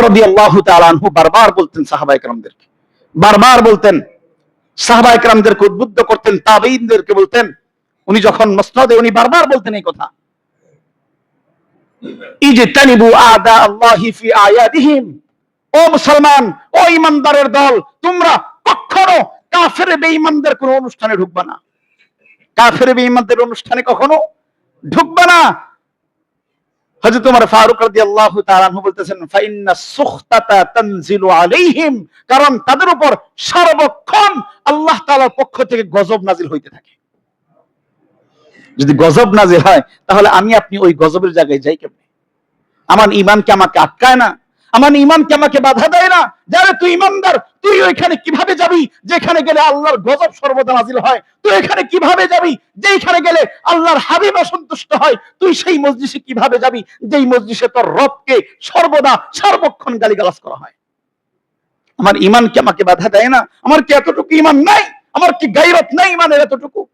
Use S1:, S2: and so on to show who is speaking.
S1: রাদিয়াল্লাহু তাআলা আনহু বারবার বলতেন সাহাবা বারবার বলতেন সাহাবা উদ্বুদ্ধ করতেন তাবেঈনদেরকে বলতেন। উনি যখন মসনদে, উনি বারবার বলতেন এই কথা। আল্লাহি ও মুসলমান, ও ইমানদারের দল, তোমরা কখনো কাফের বেঈমানদের কোনো অনুষ্ঠানে ঢুকবা না। কাফের বেঈমানদের অনুষ্ঠানে কখনো ঢুকবা না। হযরত ফারুক রাদিয়াল্লাহু তাআলা বলতেছেন, ফাইন্না সুখতাতা তানজিলু আলাইহিম কারণ তাদের উপর সর্বক্ষণ আল্লাহ তাআলার পক্ষ থেকে গজব নাজিল হইতে থাকে। যদি গজব নাজিল হয়, তাহলে আমি আপনি ওই গজবের জায়গায় যাই কেমনে? আমার ইমানকে আমাকে আটকায় না। আমার ইমানকে আমাকে বাধা দেয় না। যারে তুই ইমানদার তুই ওইখানে কীভাবে যাবি? যেখানে গেলে আল্লাহর গজব সর্বদা নাজিল হয়। তুই এখানে কীভাবে যাবি? যেখানে গেলে আল্লাহর হাবিব অসন্তুষ্ট হয়। তুই সেই মসজিদে কীভাবে যাবি? যেই মসজিদে তোর রবকে সর্বদা সর্বক্ষণ গালিগালাজ করা হয়। আমার ইমানকে আমাকে বাধা দেয় না। আমার কি এতটুকু ইমান নাই? আমার কি গাইরত নাই ইমানের এতটুকু?